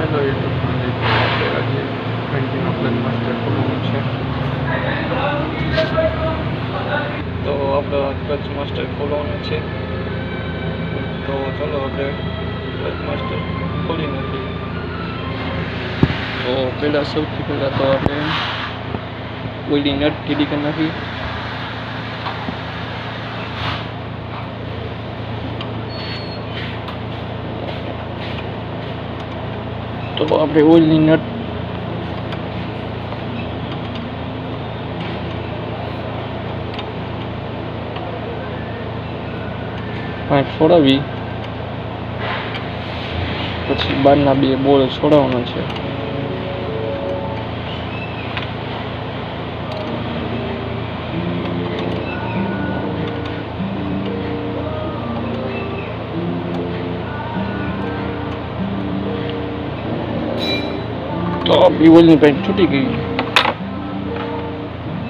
Hello YouTube family આપણે આજે ટ્વેન્ટીનો plus master ખોલવાનું છે તો આપણે ક્લચ માસ્ટર ખોલવાનું છે તો ચાલો આપણે ક્લચ માસ્ટર ખોલી નાખીએ તો પહેલાં સૌથી પહેલાં તો આપણે ઓઈલી નટ ઢીલી કરી નાખી તો આપણે ઓઇલની નટ પાંચ છોડાવી. પછી બહારના બે બોલ છોડાવવાના છે. ઓઇલની પાઇપ છૂટી ગઈ.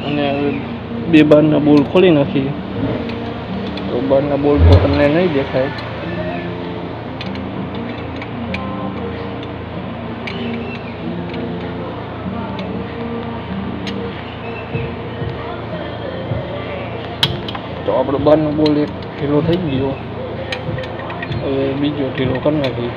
અને બે બારના બોલ ખોલી નાખી. તો બારના બોલ તો તમને નહીં દેખાય. તો આપણો બારનો બોલ એક ઢીલો થઈ ગયો. હવે બીજો ઢીલો કરી નાખી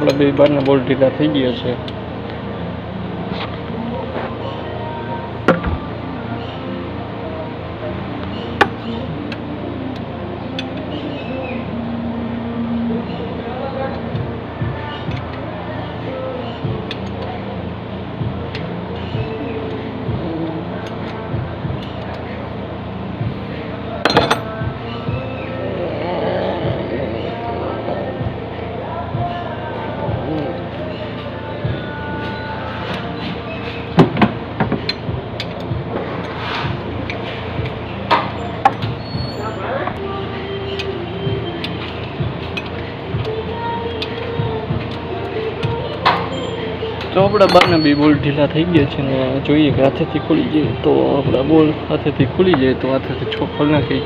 આપણા બે બારના બોલ ઢીલા થઈ ગયા છે. તો આપણા બારના બે બોલ ઢીલા થઈ ગયા છે ને જોઈએ કે હાથેથી ખુલી જાય તો આપણા બોલ હાથેથી ખુલી જાય તો હાથેથી છ ખોલ નાખી.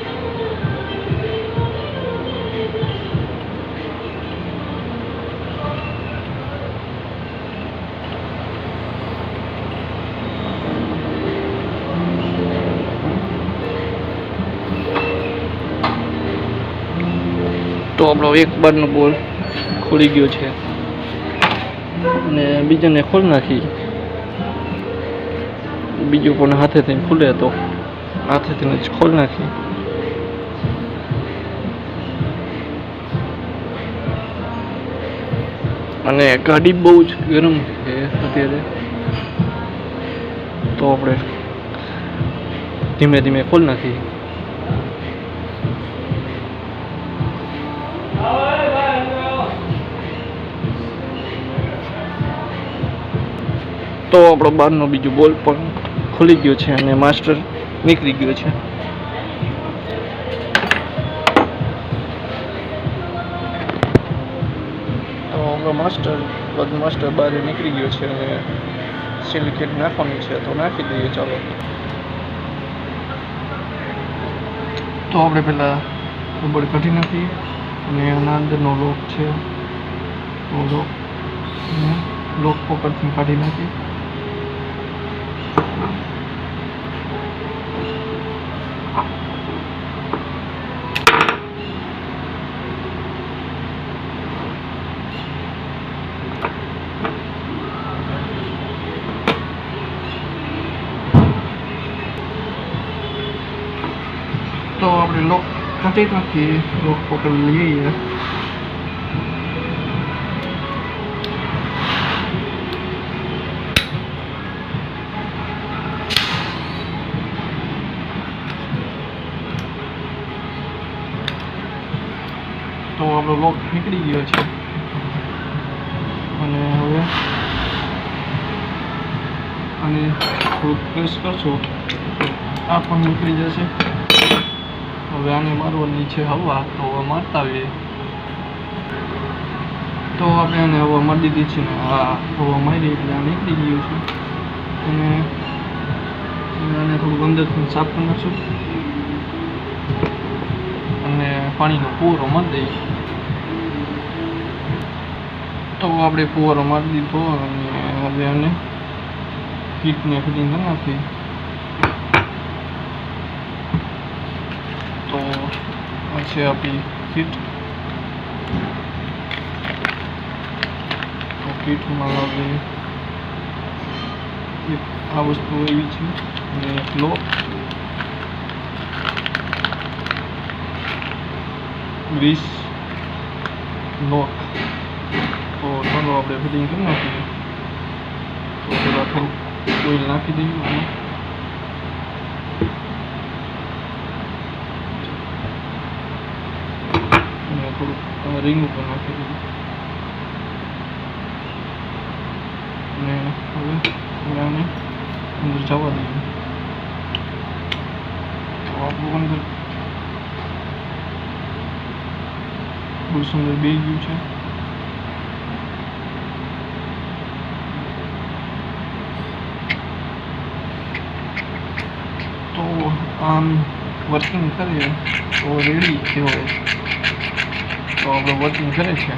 તો આપણો એક બારનો બોલ ખુલી ગયો છે. અને બીજાને ખોલ નાખી. બીજું પણ હાથેથી ખુલે તો હાથેથી જ ખોલ નાખી. અને ગાડી બહુ જ ગરમ છે અત્યારે. તો આપણે ધીમે ધીમે ખોલ નાખી. તો આપણો બહારનો બીજો બોલ પણ ખુલી ગયો છે અને માસ્ટર નીકળી ગયો છે. તો આપણો માસ્ટર બધું માસ્ટર બહાર નીકળી ગયો છે અને સિલિકેટ નાખવાનું છે તો નાખી દઈએ ચાલો. તો આપણે પહેલાં રબર કાઢી નાખીએ અને આના અંદરનો લોક છે તો લોક લોક પોકરથી કાઢી નાખી તો આપણે લોક કાઢી નાખીએ લોક પકડ લઈએ તો આપણો લોક નીકળી ગયો છે. અને હવે અને થોડુંક પ્રેસ કરશો, આ પણ નીકળી જશે. હવે આને મારવાની છે હવા, તો હવે મારતા આવીએ. તો આપણે એને હવા મારી દીધી છે ને, આ હવા મારી એટલે આ નીકળી ગયું છે. અને આને થોડુંક અંદરથી સાફ કરી નાખશું. અને પાણીનો પૂરો મારી દઈએ તો આપણે ફુવારો મારી દીધો અને હવે આને કીટને ફિટિંગ કરી નાખી તો છે આપણી કીટ તો કીટમાં આપણે આ વસ્તુ એવી છે, અને એક ગ્રીસ લોક આપણે ફિટિંગ કરી નાખીએ તો પેલા થોડુંક ઓઇલ નાખી દઈએ આમાં થોડુંક રિંગ ઉપર નાખી દઈએ અને હવે આને અંદર જવા દઈએ તો આપણું અંદર બહુ સુંદર બે ગયું છે આમ વર્કિંગ કરીએ તો રેડી કહેવાય તો આપણે વર્કિંગ કરે છે.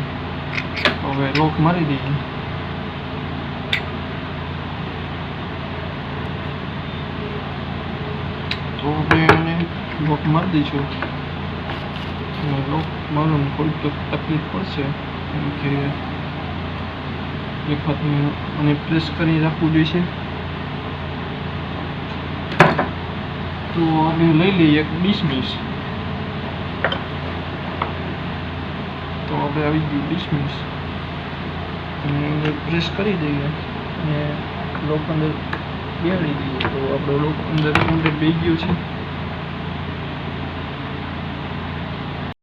તો હવે લોક મારી દઈએ તો હવે એને લોક મારી દઈશું. લોક મારવામાં થોડીક તો તકલીફ પડશે. કેમ કે એક હાથને અને પ્રેસ કરી રાખવું જોઈશે તો આપણે લઈ લઈએ એક ડિસમિસ તો આપણે આવી ગયું ડિસમિસ અને પ્રેસ કરી દઈએ અને લોક અંદર બેહાડી દઈએ. તો આપણો લોક અંદર અંદર બે ગયો છે.